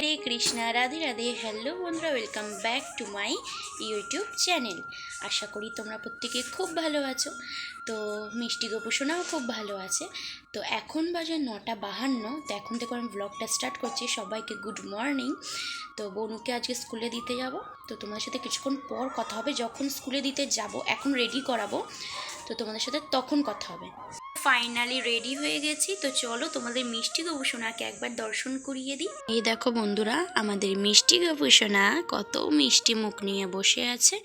হরে Krishna, Radhe Radhe. Hello বন্ধুরা welcome back to my YouTube channel আশা করি তোমরা প্রত্যেকে খুব ভালো আছো। তো মিষ্টি গোপোষণাও খুব ভালো আছে। তো এখন বাজে নটা বাহান্ন। তো এখন থেকে আমি ব্লগটা স্টার্ট করছি। সবাইকে গুড মর্নিং তো বনুকে আজকে স্কুলে দিতে যাব। তো তোমাদের সাথে কিছুক্ষণ পর কথা হবে। যখন স্কুলে দিতে যাব, এখন রেডি করাবো। তো তোমাদের সাথে তখন কথা হবে। ফাইনালি রেডি হয়ে গেছি তো চলো তোমাদের মিষ্টি গবেষণাকে একবার দর্শন করিয়ে দিই। এই দেখো বন্ধুরা আমাদের মিষ্টি গবেষণা কত মিষ্টি মুখ নিয়ে বসে আছে।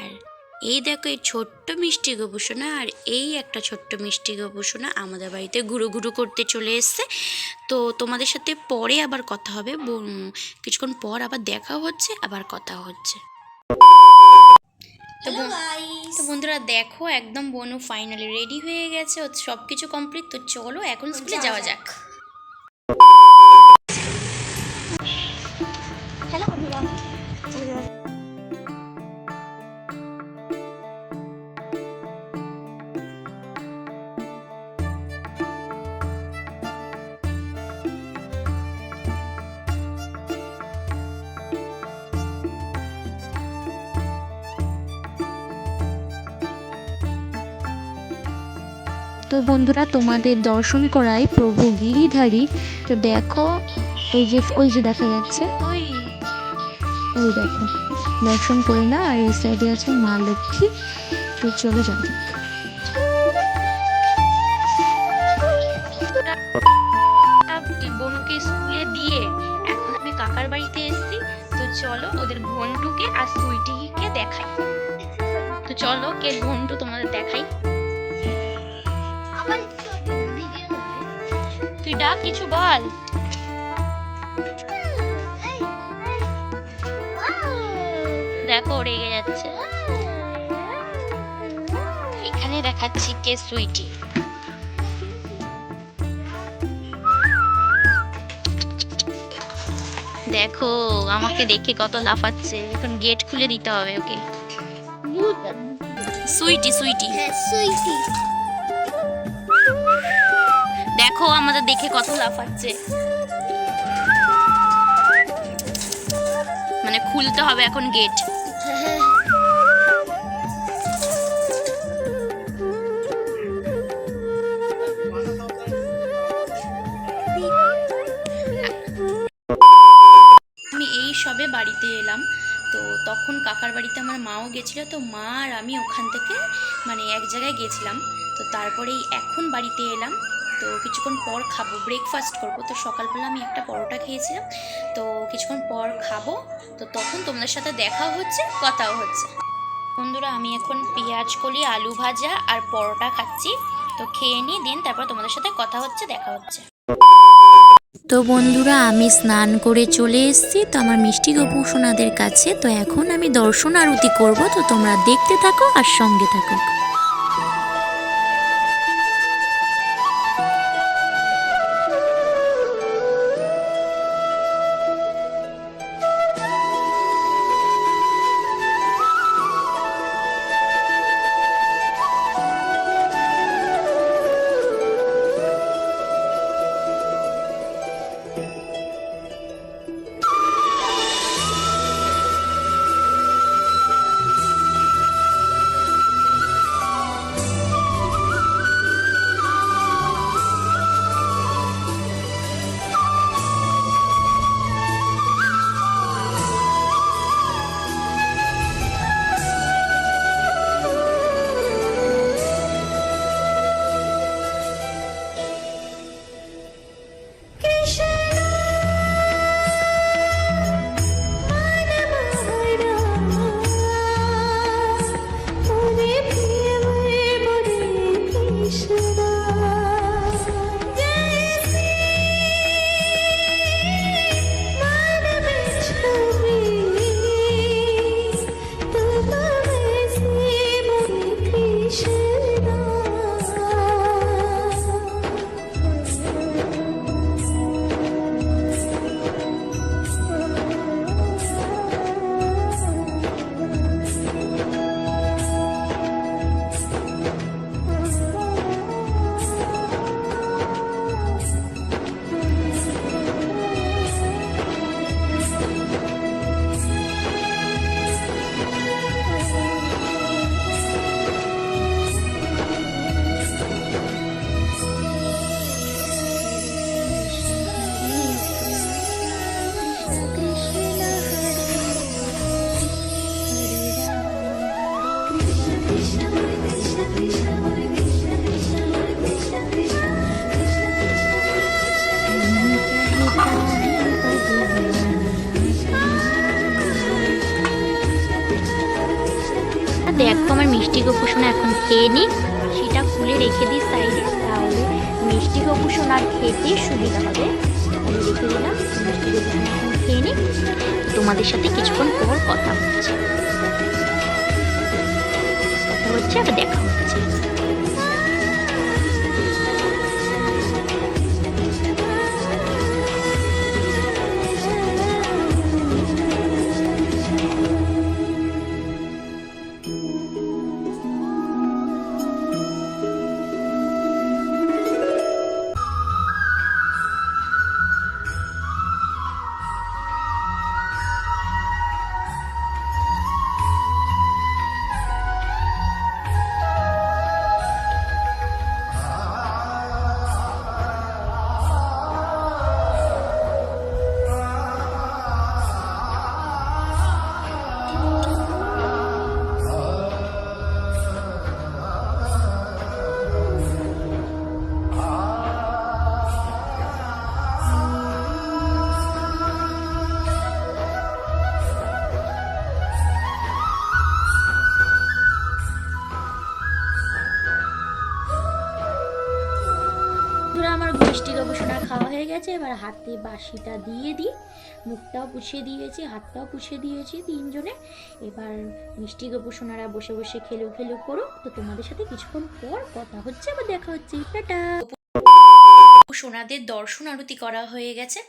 আর এই দেখো এই ছোট্ট মিষ্টি গবেষণা আর এই একটা ছোট্ট মিষ্টি গবেষণা আমাদের বাড়িতে ঘুরু ঘুরু করতে চলে এসছে। তো তোমাদের সাথে পরে আবার কথা হবে কিছুক্ষণ পর আবার দেখা হচ্ছে আবার কথা হচ্ছে। তো তো বন্ধুরা দেখো একদম বনু ফাইনালি রেডি হয়ে গেছে সব কিছু কমপ্লিট তো চলো এখন স্কুলে যাওয়া যাক। তো বন্ধুরা তোমাদের দর্শন করাই প্রভু গিরিধারী। তো দেখো এই যে ওই যে দেখা যাচ্ছে। ওই। দেখো দর্শন করে না আর এই সাইডে আছে মা লক্ষ্মী। তো চলে যাও। বনুকে স্কুলে দিয়ে এখন আমি কাকার বাড়িতে এসেছি। তো চলো ওদের আর সুইটিকে দেখাই। তো চলো কে ঘন্টু তোমাদের দেখাই। ডাক কিছু বল। দেখো রেগে যাচ্ছে। এখানে দেখাচ্ছি কে সুইটি দেখো আমাকে দেখে কত লাফাচ্ছে। এখন গেট খুলে দিতে হবে ওকে। সুইটি সুইটি। দেখো, আমাদের দেখে কত লাফাচ্ছে মানে খুলতে হবে এখন গেট আমি এই সবে বাড়িতে এলাম, তো তখন কাকার বাড়িতে আমার মাও গেছিল, তো মা আর আমি ওখান থেকে মানে এক জায়গায় গেছিলাম। তো তারপরেই এখন বাড়িতে এলাম। তো কিছুক্ষণ পর খাব। ব্রেকফাস্ট করব। তো সকালবেলা আমি একটা পরোটা খেয়েছিলাম। তো কিছুক্ষণ পর খাব। তো তখন তোমাদের সাথে দেখা হচ্ছে, কথাও হচ্ছে। বন্ধুরা, আমি এখন পেঁয়াজ কলি, আলু ভাজা আর পরোটা খাচ্ছি। তো খেয়ে নিই দিন, তারপর তোমাদের সাথে কথা হচ্ছে, দেখা হচ্ছে। তো বন্ধুরা, আমি স্নান করে চলে এসেছি। তো আমার মিষ্টি গোপুসোনাদের কাছে। তো এখন আমি দর্শন আরতি করব। তো তোমরা দেখতে থাকো আর সঙ্গে থাকো। শেষ দেখো আমার মিষ্টি গোপুসোনা এখন খেয়ে নি। সেটা খুলে রেখে দিই সাইডে। তাহলে মিষ্টি গোপুসোনার খেতে সুবিধা হবে। রেখে দিলাম। মিষ্টি এখন খেয়ে নি। তোমাদের সাথে কিছুক্ষণ পর কথা হচ্ছে। হচ্ছে আর দেখা হচ্ছে। গেছে এবার হাতে বাসিটা দিয়ে দিই। মুখটাও পুছিয়ে দিয়েছি, হাতটাও পুছিয়ে দিয়েছি তিনজনে। এবার মিষ্টি গবেষণারা বসে বসে খেলো খেলো করো তো তোমাদের সাথে কিছুক্ষণ পর কথা হচ্ছে বা দেখা হচ্ছে। টাটা! সোনাদের দর্শন আরতি করা হয়ে গেছে।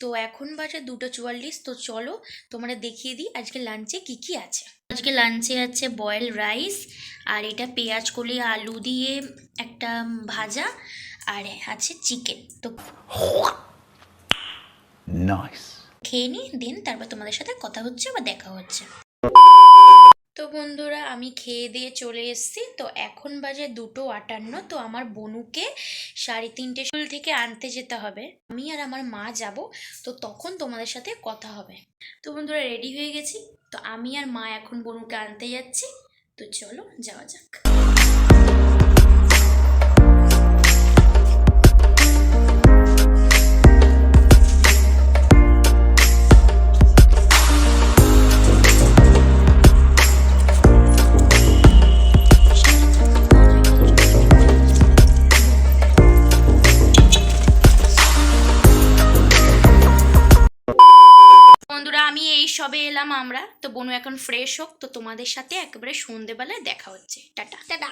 তো এখন বাজে দুটো চুয়াল্লিশ। তো চলো তোমরা দেখিয়ে দিই আজকে লাঞ্চে কি কি আছে। আজকে লাঞ্চে আছে বয়েল রাইস, আর এটা পেঁয়াজ কলি, আলু দিয়ে একটা ভাজা আর আছে চিকেন। তো. খেয়ে নিই দিন তারপর তোমাদের সাথে কথা হচ্ছে বা দেখা হচ্ছে। তো বন্ধুরা আমি খেয়ে দিয়ে চলে এসেছি। তো এখন বাজে দুটো আটান্ন তো আমার বনুকে সাড়ে তিনটে স্কুল থেকে আনতে যেতে হবে। আমি আর আমার মা যাব তো তখন তোমাদের সাথে কথা হবে। তো বন্ধুরা রেডি হয়ে গেছি। তো আমি আর মা এখন বনুকে আনতে যাচ্ছি। তো চলো যাওয়া যাক। বনু এখন ফ্রেশ হোক তো তোমাদের সাথে একেবারে সন্ধেবেলায় দেখা হচ্ছে। টাটা। টাটা।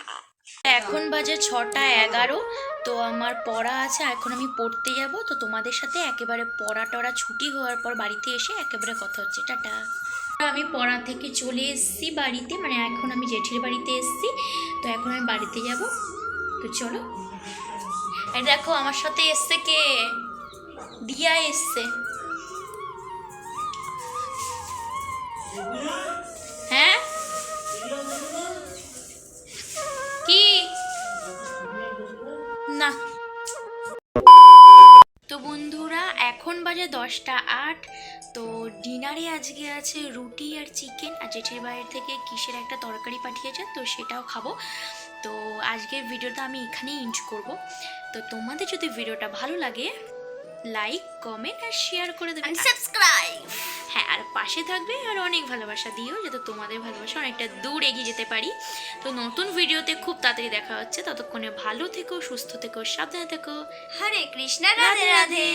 এখন বাজে ছটা এগারো তো আমার পড়া আছে এখন আমি পড়তে যাব তো তোমাদের সাথে একেবারে পড়া টড়া ছুটি হওয়ার পর বাড়িতে এসে একেবারে কথা হচ্ছে। টাটা। আমি পড়া থেকে চলে এসেছি বাড়িতে মানে এখন আমি জেঠির বাড়িতে এসেছি তো এখন আমি বাড়িতে যাব। তো চলো। দেখো আমার সাথে এসছে কে? দিয়া এসছে। হ্যাঁ? কি? না। তো বন্ধুরা, এখন বাজে দশটা আট। তো ডিনারে আজকে আছে রুটি আর চিকেন, আর জেঠির বাইরে থেকে কিসের একটা তরকারি পাঠিয়েছে, তো সেটাও খাব। তো আজকের ভিডিওটা আমি এখানেই ইন্ট করব। তো তোমাদের যদি ভিডিওটা ভালো লাগে লাইক কমেন্ট আর শেয়ার করে দেবে সাবস্ক্রাইব হ্যাঁ আর পাশে থাকবে আর অনেক ভালোবাসা দিও যাতে তোমাদের ভালোবাসা অনেকটা দূর এগিয়ে যেতে পারি। তো নতুন ভিডিওতে খুব তাড়াতাড়ি দেখা হচ্ছে। ততক্ষণে ভালো থেকো সুস্থ থেকো সাবধানে থেকো। হরে কৃষ্ণ রাধে। রাধে।